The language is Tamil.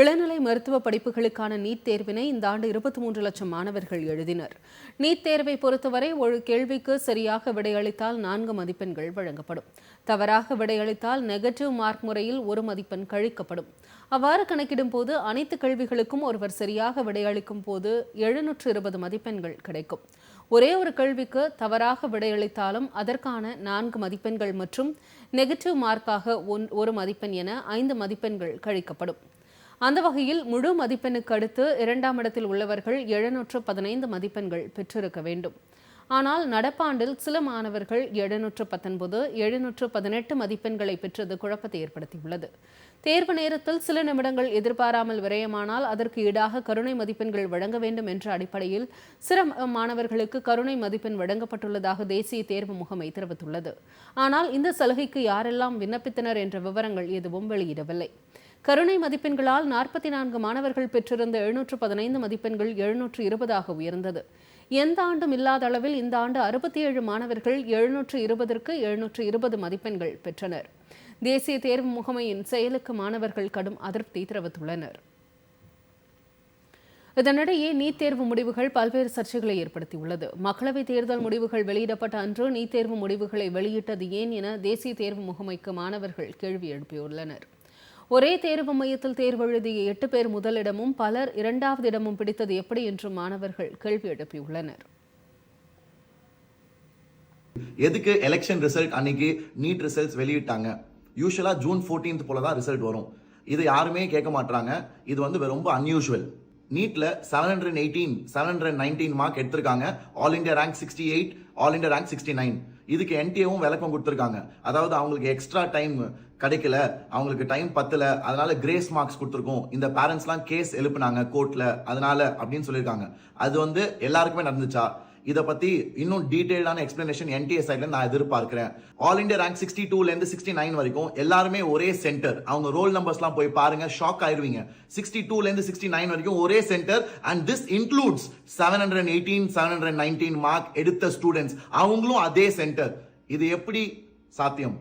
இளநிலை மருத்துவ படிப்புகளுக்கான நீட் தேர்வினை இந்த ஆண்டு இருபத்தி மூன்று லட்சம் மாணவர்கள் எழுதினர். நீட் தேர்வை பொறுத்தவரை ஒரு கேள்விக்கு சரியாக விடையளித்தால் நான்கு மதிப்பெண்கள் வழங்கப்படும். தவறாக விடையளித்தால் நெகட்டிவ் மார்க் முறையில் ஒரு மதிப்பெண் கழிக்கப்படும். அவ்வாறு கணக்கிடும் போது அனைத்து கேள்விகளுக்கும் ஒருவர் சரியாக விடையளிக்கும் போது எழுநூற்று இருபது மதிப்பெண்கள் கிடைக்கும். ஒரே ஒரு கேள்விக்கு தவறாக விடையளித்தாலும் அதற்கான நான்கு மதிப்பெண்கள் மற்றும் நெகட்டிவ் மார்க்காக ஒன் ஒரு மதிப்பெண் என ஐந்து மதிப்பெண்கள் கழிக்கப்படும். அந்த வகையில் முழு மதிப்பெண்ணுக்கு அடுத்து இரண்டாம் இடத்தில் உள்ளவர்கள் எழுநூற்று பதினைந்து மதிப்பெண்கள் பெற்றிருக்க வேண்டும். ஆனால் நடப்பாண்டில் சில மாணவர்கள் எழுநூற்று பத்தொன்பது எழுநூற்று பதினெட்டு மதிப்பெண்களை பெற்றது குழப்பத்தை ஏற்படுத்தியுள்ளது. தேர்வு நேரத்தில் சில நிமிடங்கள் எதிர்பாராமல் விரயமானால் அதற்கு ஈடாக கருணை மதிப்பெண்கள் வழங்க வேண்டும் என்ற அடிப்படையில் சில மாணவர்களுக்கு கருணை மதிப்பெண் வழங்கப்பட்டுள்ளதாக தேசிய தேர்வு முகமை தெரிவித்துள்ளது. ஆனால் இந்த சலுகைக்கு யாரெல்லாம் விண்ணப்பித்தனர் என்ற விவரங்கள் எதுவும் வெளியிடவில்லை. கருணை மதிப்பெண்களால் நாற்பத்தி நான்கு மாணவர்கள் பெற்றிருந்த எழுநூற்று பதினைந்து மதிப்பெண்கள் எழுநூற்று இருபதாக உயர்ந்தது. எந்த ஆண்டும் இல்லாத அளவில் இந்த ஆண்டு அறுபத்தி ஏழு மாணவர்கள் எழுநூற்று இருபதற்கு எழுநூற்று இருபது மதிப்பெண்கள் பெற்றனர். தேசிய தேர்வு முகமையின் செயலுக்கு மாணவர்கள் கடும் அதிருப்தி தெரிவித்துள்ளனர். இதனிடையே நீட் தேர்வு முடிவுகள் பல்வேறு சர்ச்சைகளை ஏற்படுத்தியுள்ளது. மக்களவைத் தேர்தல் முடிவுகள் வெளியிடப்பட்ட அன்று நீட் தேர்வு முடிவுகளை வெளியிட்டது ஏன் என தேசிய தேர்வு முகமைக்கு மாணவர்கள் கேள்வி எழுப்பியுள்ளனர். ஒரே தேர்வு மையத்தில் தேர்வு எழுதிய எட்டு பேர் முதலிடமும் பலர் இரண்டாவது இடமும் பிடித்தது எப்படி என்று மாணவர்கள் கேள்வி எழுப்பியுள்ளனர். எதுக்கு எலெக்ஷன் ரிசல்ட் அன்னைக்கு நீட் ரிசல்ட்ஸ் வெளியிட்டாங்க? யூஸ்வலா ஜூன் 14th போல தான் ரிசல்ட் வரும். இது யாருமே கேட்க மாட்டாங்க இது வந்து ரொம்ப unusual நீட்ல seven hundred eighteen seven hundred nineteen mark எடுத்திருக்காங்க. All India rank sixty eight all India rank sixty nine இதுக்கு என்டிஏவும் விளக்கம் கொடுத்துருக்காங்க. அதாவது அவங்களுக்கு எக்ஸ்ட்ரா டைம் கிடைக்கல அவங்களுக்கு டைம் பத்தல அதனால கிரேஸ் மார்க்ஸ் கொடுத்துருக்கோம். இந்த பேரண்ட்ஸ்லாம் கேஸ் எழுப்புனாங்க கோர்ட்ல அதனால அப்படின்னு சொல்லியிருக்காங்க. அது வந்து எல்லாருக்குமே நடந்துச்சா? இதை பத்தி இன்னும் டீடைல்டான எக்ஸ்பிளனேஷன் என்டிஏ சைட்ல நான் எதிர்பார்க்கிறேன். ஆல் இந்தியா ரேங்க் சிக்ஸ்டி டூல இருந்து சிக்ஸ்டி நைன் வரைக்கும் எல்லாருமே ஒரே சென்டர் அவங்க ரோல் நம்பர்ஸ்லாம் போய் பாருங்க ஷாக் ஆயிருவீங்க. சிக்ஸ்டி டூல இருந்து சிக்ஸ்டி நைன் வரைக்கும் ஒரே centre and this includes seven hundred eighteen seven hundred nineteen mark எடுத்த ஸ்டூடெண்ட்ஸ் அவங்களும் அதே சென்டர் இது எப்படி சாத்தியம்?